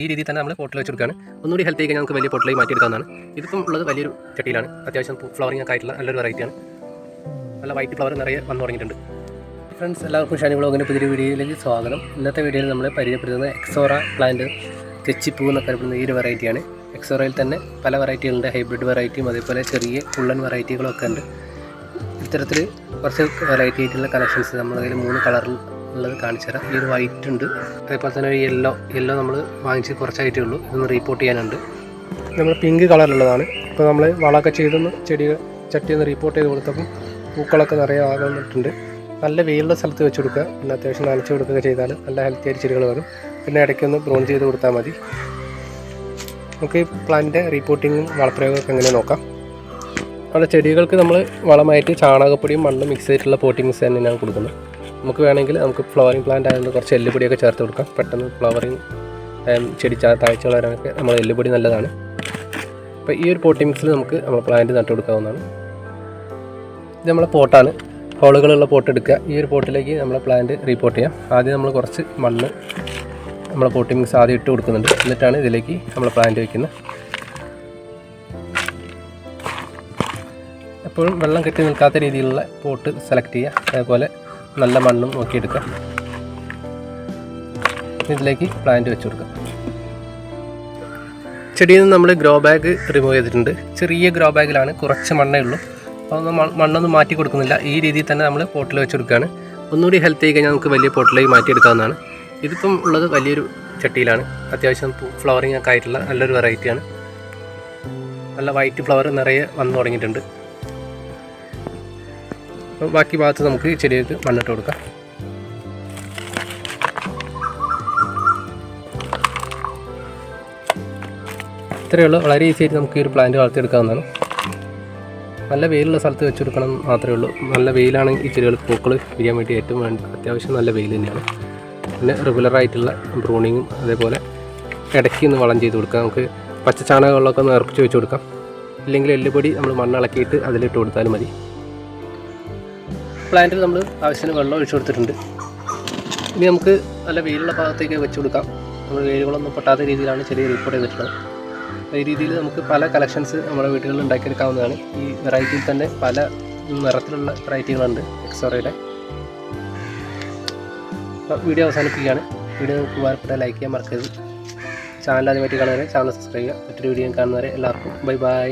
ഈ രീതിയിൽ തന്നെ നമ്മൾ പോട്ടിൽ വെച്ചെടുക്കുകയാണ്. ഒന്നുകൂടി ഹെൽത്തി കഴിഞ്ഞാൽ നമുക്ക് വലിയ പോട്ടിലേക്ക് മാറ്റിയെടുക്കാവുന്നതാണ്. ഇതിപ്പം ഉള്ളത് വലിയൊരു ചട്ടിയിലാണ്. അത്യാവശ്യം ഫ്ലവറിംഗ് ഒക്കെ ആയിട്ടുള്ള നല്ലൊരു വെറൈറ്റിയാണ് നല്ല വൈറ്റ് ഫ്ലവർ നിറയെ വന്നു തുടങ്ങിയിട്ടുണ്ട്. ഫ്രണ്ട്സ് എല്ലാവർക്കും ഷാനി ബ്ലോഗിന്റെ പുതിയൊരു വീഡിയോയിലേക്ക് സ്വാഗതം. ഇന്നത്തെ വീഡിയോയിൽ നമ്മൾ പരിചയപ്പെടുത്തുന്നത് എക്സോറ പ്ലാന്റ് തെച്ചിപ്പൂ എന്നൊക്കെ അറിയപ്പെടുന്ന ഈ ഒരു വെറൈറ്റിയാണ് എക്സോറയിൽ തന്നെ പല വെറൈറ്റികളുണ്ട് ഹൈബ്രിഡ് വെറൈറ്റിയും അതേപോലെ ചെറിയ കുള്ളൻ വെറൈറ്റികളൊക്കെ ഉണ്ട്. ഇത്തരത്തിൽ കുറച്ച് വെറൈറ്റി ആയിട്ടുള്ള കളക്ഷൻസ് നമ്മുടെ കയ്യിൽ മൂന്ന് കളറിൽ ഉള്ളത് കാണിച്ചു തരാം. ഈ വൈറ്റ് ഉണ്ട്. അതേപോലെ തന്നെ ഒരു യെല്ലോ യെല്ലോ നമ്മൾ വാങ്ങിച്ച് കുറച്ചായിട്ടേ ഉള്ളൂ. ഇതൊന്ന് റീപ്പോർട്ട് ചെയ്യാനുണ്ട്. നമ്മൾ പിങ്ക് കളറിലുള്ളതാണ് ഇപ്പോൾ നമ്മൾ വളമൊക്കെ ചെയ്തൊന്ന് ചെടി ചട്ടി ഒന്ന് റീപ്പോർട്ട് ചെയ്ത് കൊടുത്തപ്പം പൂക്കളൊക്കെ നിറയെ ആകുന്നിട്ടുണ്ട് നല്ല വെയിലുള്ള സ്ഥലത്ത് വെച്ച് കൊടുക്കുക. പിന്നെ അത്യാവശ്യം നനച്ച് കൊടുക്കുക ചെയ്താൽ നല്ല ഹെൽത്തി ആയിട്ട് ചെടികൾ വരും. പിന്നെ ഇടയ്ക്കൊന്ന് ബ്രോൺ ചെയ്ത് കൊടുത്താൽ മതി. നമുക്ക് ഈ പ്ലാന്റിന്റെ റീപ്പോർട്ടിങ്ങും വളപ്രയോഗമൊക്കെ എങ്ങനെ നോക്കാം. അവിടെ ചെടികൾക്ക് നമ്മൾ വളമായിട്ട് ചാണകപ്പൊടിയും മണ്ണും മിക്സ് ചെയ്തിട്ടുള്ള പോട്ടിങ്സ് തന്നെയാണ് കൊടുക്കുന്നത്. നമുക്ക് വേണമെങ്കിൽ നമുക്ക് ഫ്ലവറിങ് പ്ലാന്റ് ആയതുകൊണ്ട് കുറച്ച് എല്ലുപൊടിയൊക്കെ ചേർത്ത് കൊടുക്കാം. പെട്ടെന്ന് ഫ്ലവറിങ് ചെടി താഴ്ച വളരാനൊക്കെ നമ്മൾ എല്ലുപൊടി നല്ലതാണ്. അപ്പോൾ ഈ ഒരു പോട്ടി മിക്സിൽ നമുക്ക് നമ്മൾ പ്ലാന്റ് നട്ടു കൊടുക്കാവുന്നതാണ്. ഇത് നമ്മളെ പോട്ടാണ്. ഹോളുകളുള്ള പോട്ട് എടുക്കുക. ഈ ഒരു പോട്ടിലേക്ക് നമ്മൾ പ്ലാന്റ് റീപോർട്ട് ചെയ്യാം. ആദ്യം നമ്മൾ കുറച്ച് മണ്ണ് നമ്മളെ പോട്ടി മിക്സ് ആദ്യം ഇട്ട് കൊടുക്കുന്നുണ്ട്. എന്നിട്ടാണ് ഇതിലേക്ക് നമ്മൾ പ്ലാന്റ് വയ്ക്കുന്നത് എപ്പോഴും വെള്ളം കെട്ടി നിൽക്കാത്ത രീതിയിലുള്ള പോട്ട് സെലക്ട് ചെയ്യുക. അതേപോലെ നല്ല മണ്ണും നോക്കിയെടുക്കുക ഇതിലേക്ക് പ്ലാന്റ് വെച്ച് കൊടുക്കുക ചെടിയിൽ നിന്ന് നമ്മൾ ഗ്രോ ബാഗ് റിമൂവ് ചെയ്തിട്ടുണ്ട്. ചെറിയ ഗ്രോ ബാഗിലാണ് കുറച്ച് മണ്ണേ ഉള്ളൂ. അപ്പോൾ മണ്ണൊന്നും മാറ്റി കൊടുക്കുന്നില്ല. ഈ രീതിയിൽ തന്നെ നമ്മൾ പോട്ടിൽ വെച്ച് കൊടുക്കുകയാണ് ഒന്നുകൂടി ഹെൽത്ത് ആയി കഴിഞ്ഞാൽ നമുക്ക് വലിയ പോട്ടിലേക്ക് മാറ്റിയെടുക്കാവുന്നതാണ്. ഇതിപ്പം ഉള്ളത് വലിയൊരു ചട്ടിയിലാണ്. അത്യാവശ്യം ഫ്ലവറിങ് ഒക്കെ ആയിട്ടുള്ള നല്ലൊരു വെറൈറ്റിയാണ് നല്ല വൈറ്റ് ഫ്ലവർ നിറയെ വന്നു തുടങ്ങിയിട്ടുണ്ട്. ബാക്കി ഭാഗത്ത് നമുക്ക് ഈ ചെടികൾക്ക് മണ്ണിട്ട് കൊടുക്കാം. ഉള്ളൂ. വളരെ ഈസി ആയിട്ട് നമുക്ക് ഈ ഒരു പ്ലാന്റ് വളർത്തിയെടുക്കാവുന്നതാണ്. നല്ല വെയിലുള്ള സ്ഥലത്ത് വെച്ചെടുക്കണം മാത്രമേ ഉള്ളൂ. നല്ല വെയിലാണ് ഈ ചെടികൾ പൂക്കൾ വിരിയാൻ വേണ്ടി ഏറ്റവും വേണ്ട അത്യാവശ്യം നല്ല വെയിൽ തന്നെയാണ്. പിന്നെ റെഗുലറായിട്ടുള്ള ബ്രൂണിങ്ങും അതേപോലെ ഇടയ്ക്ക് ഒന്ന് വളം ചെയ്ത് കൊടുക്കാം. നമുക്ക് പച്ച ചാണകങ്ങളിലൊക്കെ ഒന്ന് ഇറക്കിച്ച് വെച്ച് കൊടുക്കാം. ഇല്ലെങ്കിൽ എല്ലുപൊടി നമ്മൾ മണ്ണിളക്കിയിട്ട് അതിലിട്ട് കൊടുത്താലും മതി. പ്ലാന്റിൽ നമ്മൾ ആവശ്യത്തിന് വെള്ളം ഒഴിച്ചു കൊടുത്തിട്ടുണ്ട്. ഇനി നമുക്ക് നല്ല വെയിലുള്ള ഭാഗത്തേക്ക് വെച്ച് കൊടുക്കാം. നമ്മൾ വെയിലുകളൊന്നും പൊട്ടാത്ത രീതിയിലാണ് ചെറിയ റിപ്പോർട്ട് ചെയ്തിട്ടുള്ളത്. ഈ രീതിയിൽ നമുക്ക് പല കളക്ഷൻസ് നമ്മുടെ വീടുകളിൽ ഉണ്ടാക്കിയെടുക്കാവുന്നതാണ്. ഈ വെറൈറ്റിയിൽ തന്നെ പല നിറത്തിലുള്ള വെറൈറ്റികളുണ്ട് എക്സോറയുടെ വീഡിയോ അവസാനിപ്പിക്കുകയാണ്. വീഡിയോ നിങ്ങൾക്ക് ഉപകാരപ്പെട്ട ലൈക്ക് ചെയ്യാൻ മറക്കരുത്. ചാനൽ ആദ്യമായിട്ട് കാണുന്നവരെ ചാനൽ സബ്സ്ക്രൈബ് ചെയ്യുക. മറ്റൊരു വീഡിയോ കാണുന്നവരെ എല്ലാവർക്കും ബൈ ബൈ